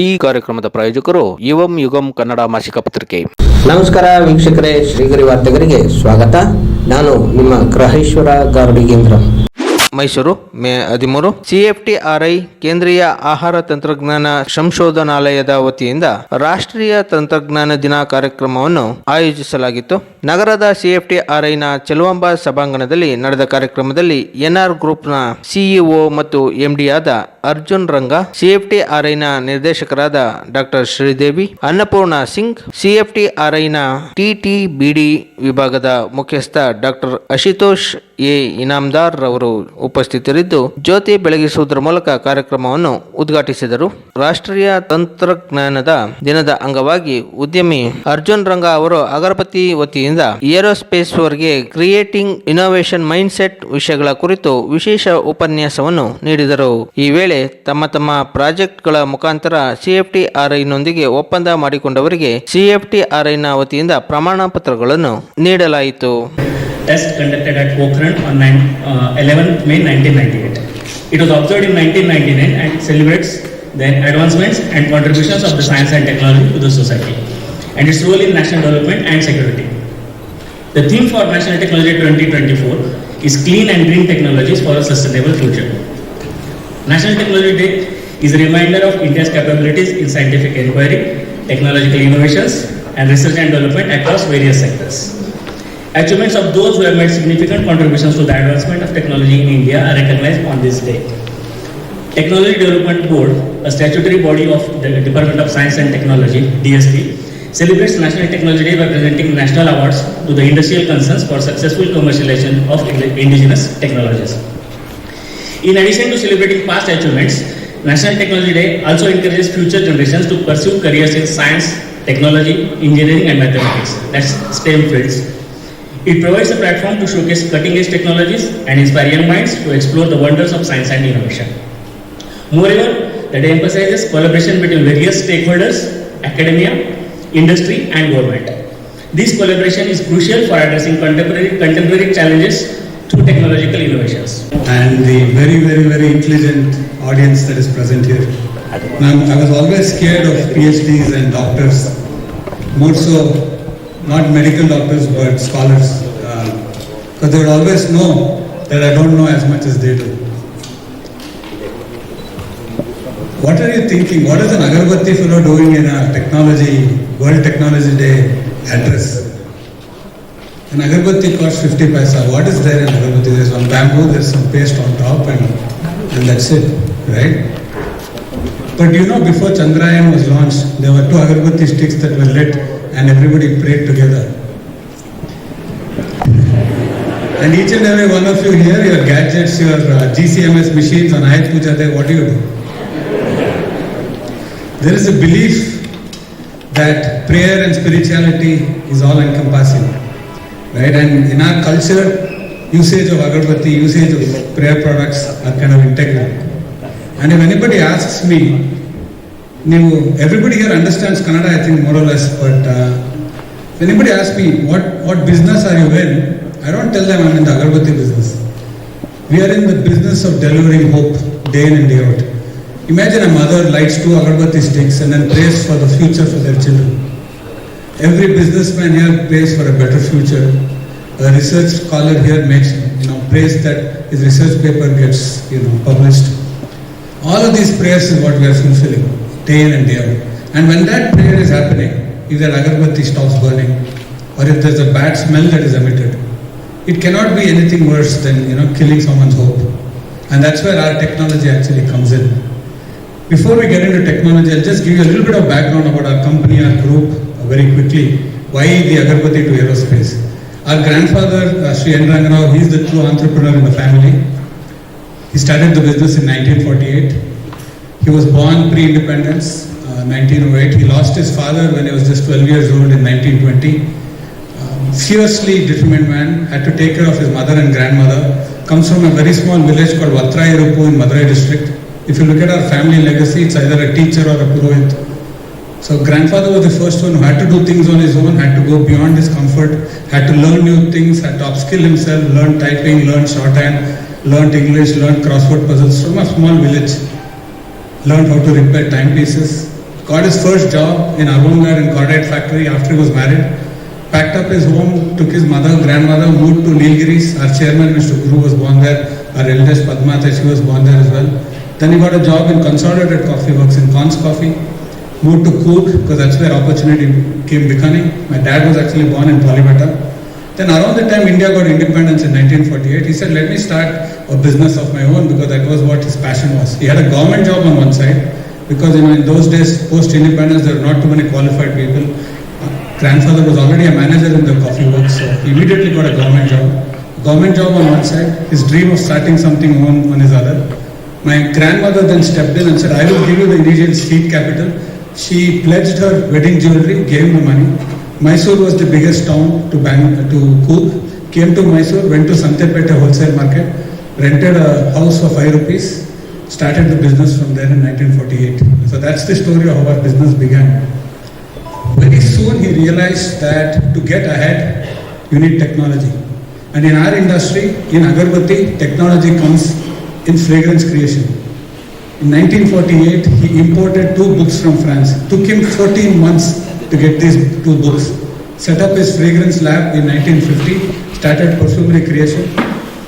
ಈ ಕಾರ್ಯಕ್ರಮದ ಪ್ರಾಯೋಜಕರು ಯುವಂ ಯುಗಂ ಕನ್ನಡ ಮಾಸಿಕ ಪತ್ರಿಕೆ. ನಮಸ್ಕಾರ ವೀಕ್ಷಕರೇ ಶ್ರೀಗರಿ ವಾರ್ತೆಗರಿಗೆ ಸ್ವಾಗತ. ನಾನು ನಿಮ್ಮ ಗ್ರಹೇಶ್ವರ ಗಾರ್ಡಿಗೇಂದ್ರ ಮೈಸೂರು ಮೇ ಹದಿಮೂರು ಸಿಎಫ್ಟಿಆರ್ಐ ಕೇಂದ್ರೀಯ ಆಹಾರ ತಂತ್ರಜ್ಞಾನ ಸಂಶೋಧನಾಲಯದ ವತಿಯಿಂದ ರಾಷ್ಟ್ರೀಯ ತಂತ್ರಜ್ಞಾನ ದಿನ ಕಾರ್ಯಕ್ರಮವನ್ನು ಆಯೋಜಿಸಲಾಗಿತ್ತು. ನಗರದ ಸಿಎಫ್ಟಿಆರ್ಐನ ಚೆಲುವಂಬ ಸಭಾಂಗಣದಲ್ಲಿ ನಡೆದ ಕಾರ್ಯಕ್ರಮದಲ್ಲಿ ಎನ್ಆರ್ ಗ್ರೂಪ್ನ ಸಿಇಒ ಮತ್ತು ಎಂಡಿಯಾದ ಆದ ಅರ್ಜುನ್ ರಂಗ ಸಿಎಫ್ಟಿಆರ್ಐನ ನಿರ್ದೇಶಕರಾದ ಡಾಕ್ಟರ್ ಶ್ರೀದೇವಿ, ಅನ್ನಪೂರ್ಣ ಸಿಂಗ್, ಸಿಎಫ್ಟಿ ಆರ್ಐನ ಟಿಟಿಬಿಡಿ ವಿಭಾಗದ ಮುಖ್ಯಸ್ಥ ಡಾಕ್ಟರ್ ಅಶಿತೋಷ್ ಎ ಇನಾಮದಾರ್ ರವರು ಉಪಸ್ಥಿತರಿದ್ದು, ಜ್ಯೋತಿ ಬೆಳಗಿಸುವುದರ ಮೂಲಕ ಕಾರ್ಯಕ್ರಮವನ್ನು ಉದ್ಘಾಟಿಸಿದರು. ರಾಷ್ಟ್ರೀಯ ತಂತ್ರಜ್ಞಾನದ ದಿನದ ಅಂಗವಾಗಿ ಉದ್ಯಮಿ ಅರ್ಜುನ್ ರಂಗ ಅವರು ಅಗರಬತ್ತಿ ವತಿಯಿಂದ ಏರೋಸ್ಪೇಸ್ ವರ್ಗೆ ಕ್ರಿಯೇಟಿಂಗ್, ಇನೋವೇಷನ್ ಮೈಂಡ್ ಸೆಟ್ ವಿಷಯಗಳ ಕುರಿತು ವಿಶೇಷ ಉಪನ್ಯಾಸವನ್ನು ನೀಡಿದರು. ಈ ವೇಳೆ ತಮ್ಮ ತಮ್ಮ ಪ್ರಾಜೆಕ್ಟ್ಗಳ ಮುಖಾಂತರ ಸಿಎಫ್ಟಿಆರ್ಐನೊಂದಿಗೆ ಒಪ್ಪಂದ ಮಾಡಿಕೊಂಡವರಿಗೆ ಸಿಎಫ್ಟಿಆರ್ಐನ ವತಿಯಿಂದ ಪ್ರಮಾಣ ಪತ್ರಗಳನ್ನು ನೀಡಲಾಯಿತು test conducted at Pokhran on 9, uh, 11th May 1998. It was observed in 1999 and celebrates the advancements and contributions of the science and technology to the society and its role in national development and security. The theme for National Technology 2024 is Clean and Green Technologies for a Sustainable Future. National Technology Day is a reminder of India's capabilities in scientific inquiry, technological innovations, and research and development across various sectors. Achievements of those who have made significant contributions to the advancement of technology in India are recognized on this day. Technology Development Board, a statutory body of the Department of Science and Technology, DST, celebrates National Technology Day by presenting national awards to the industrial concerns for successful commercialization of indigenous technologies. In addition to celebrating past achievements, National Technology Day also encourages future generations to pursue careers in science, technology, engineering, and mathematics. That's STEM fields. It provides a platform to showcase cutting edge technologies and inspire young minds to explore the wonders of science and innovation. Moreover, the day emphasizes collaboration between various stakeholders, academia, industry, and government. This collaboration is crucial for addressing contemporary, contemporary challenges through technological innovations. and the very, very, very intelligent audience that is present here. I was always scared of PhDs and doctors, more so not medical doctors but scholars, uh, because they would always know that I don't know as much as they do. What are you thinking? What is an Agarbatti fellow doing in a technology, World Technology Day address? An agarbatti costs 50 paisa. What is there in agarbatti? There's one bamboo, there's some paste on top, and, and that's it, right? But you know, before Chandrayaan was launched, there were two agarbatti sticks that were lit, and everybody prayed together. And each and every one of you here, your gadgets, your uh, GCMS machines on Ayat Puja Day, what do you do? There is a belief that prayer and spirituality is all encompassing right? And in our culture, usage of agarbatti, usage of prayer products are kind of integral. And if anybody asks me, everybody here understands Kannada, I think more or less, but uh, if anybody asks me, what, what business are you in? I don't tell them I'm in the agarbatti business. We are in the business of delivering hope day in and day out. Imagine a mother lights two agarbatti sticks and then prays for the future for their children. Every businessman here prays for a better future. A research scholar here makes, you know, prays that his research paper gets, you know, published. All of these prayers is what we are fulfilling, day in and day out. And when that prayer is happening, if that agarbatti stops burning, or if there's a bad smell that is emitted, it cannot be anything worse than, you know, killing someone's hope. And that's where our technology actually comes in. Before we get into technology, I'll just give you a little bit of background about our company, our group, very quickly. Why the Agarbatti to aerospace? Our grandfather, uh, Sri N. Rangarao, he's the true entrepreneur in the family. He started the business in 1948. He was born pre-independence, uh, 1908. He lost his father when he was just 12 years old in 1920. Um, fiercely determined man, had to take care of his mother and grandmother. Comes from a very small village called Vatrairupu in Madurai district. If you look at our family legacy, it's either a teacher or a purohit. So grandfather was the first one who had to do things on his own, had to go beyond his comfort, had to learn new things, had to upskill himself, learn typing, learn shorthand, learned English, learned crossword puzzles from a small village, learned how to repair timepieces, got his first job in Avongar in Cordite factory after he was married. Packed up his home, took his mother, grandmother, moved to Nilgiris. Our chairman, Mr. Guru, was born there. Our eldest Padmata, she was born there as well. Then he got a job in Consolidated Coffee Works in Cons Coffee. Moved to Cook because that's where opportunity came becoming. My dad was actually born in Polybata. Then around the time India got independence in 1948, he said, let me start a business of my own because that was what his passion was. He had a government job on one side because you know in those days, post-independence, there were not too many qualified people. Grandfather was already a manager in the coffee works, so he immediately got a government job. Government job on one side, his dream of starting something own on his other. My grandmother then stepped in and said, I will give you the initial seed capital. She pledged her wedding jewelry, gave the money. Mysore was the biggest town to Bang to Cook. Came to Mysore, went to Santepete wholesale market, rented a house for five rupees, started the business from there in 1948. So that's the story of how our business began. Very soon he realized that to get ahead, you need technology. And in our industry, in Agarbatti, technology comes in fragrance creation. In 1948, he imported two books from France. Took him 14 months to get these two books. Set up his fragrance lab in 1950, started perfumery creation.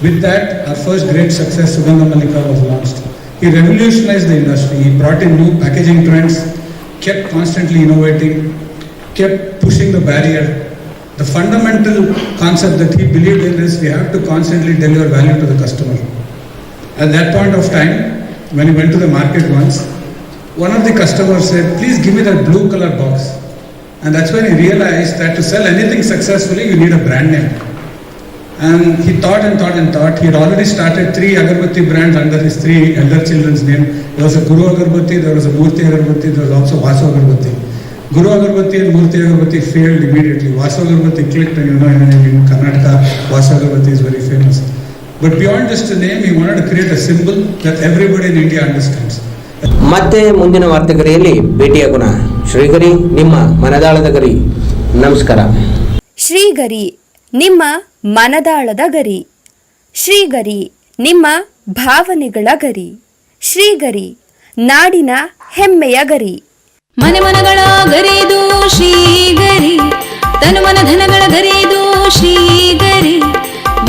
With that, our first great success, Sugandha Malika, was launched. He revolutionized the industry. He brought in new packaging trends, kept constantly innovating, kept pushing the barrier. The fundamental concept that he believed in is we have to constantly deliver value to the customer. At that point of time, when he went to the market once, one of the customers said, Please give me that blue color box. And that's when he realized that to sell anything successfully, you need a brand name. And he thought and thought and thought. He had already started three Agarbatti brands under his three elder children's name. There was a Guru Agarbatti, there was a Murti Agarbatti, there was also Vasu Agarbatti. Guru Agarbatti and Murti Agarbatti failed immediately. Vasu Agarbatti clicked, and you know, in, in Karnataka, Vasu Agarbatti is very famous. But beyond just a name, he wanted to create a symbol that everybody in India understands. ಮತ್ತೆ ಮುಂದಿನ ವಾರ್ತೆಗರಿಯಲ್ಲಿ ಭೇಟಿಯಾಗೋಣ ಶ್ರೀಗರಿ ನಿಮ್ಮ ಮನದಾಳದ ಗರಿ. ನಮಸ್ಕಾರ. ಶ್ರೀಗರಿ ನಿಮ್ಮ ಮನದಾಳದ ಗರಿ. ಶ್ರೀಗರಿ ನಿಮ್ಮ ಭಾವನೆಗಳ ಗರಿ. ಶ್ರೀಗರಿ ನಾಡಿನ ಹೆಮ್ಮೆಯ ಗರಿ. ಮನೆ ಮನಗಳ ಗರಿದು ಶ್ರೀಗರಿ ತನು ಮನ ಧನಗಳ ಗರಿದು ಶ್ರೀಗರಿ.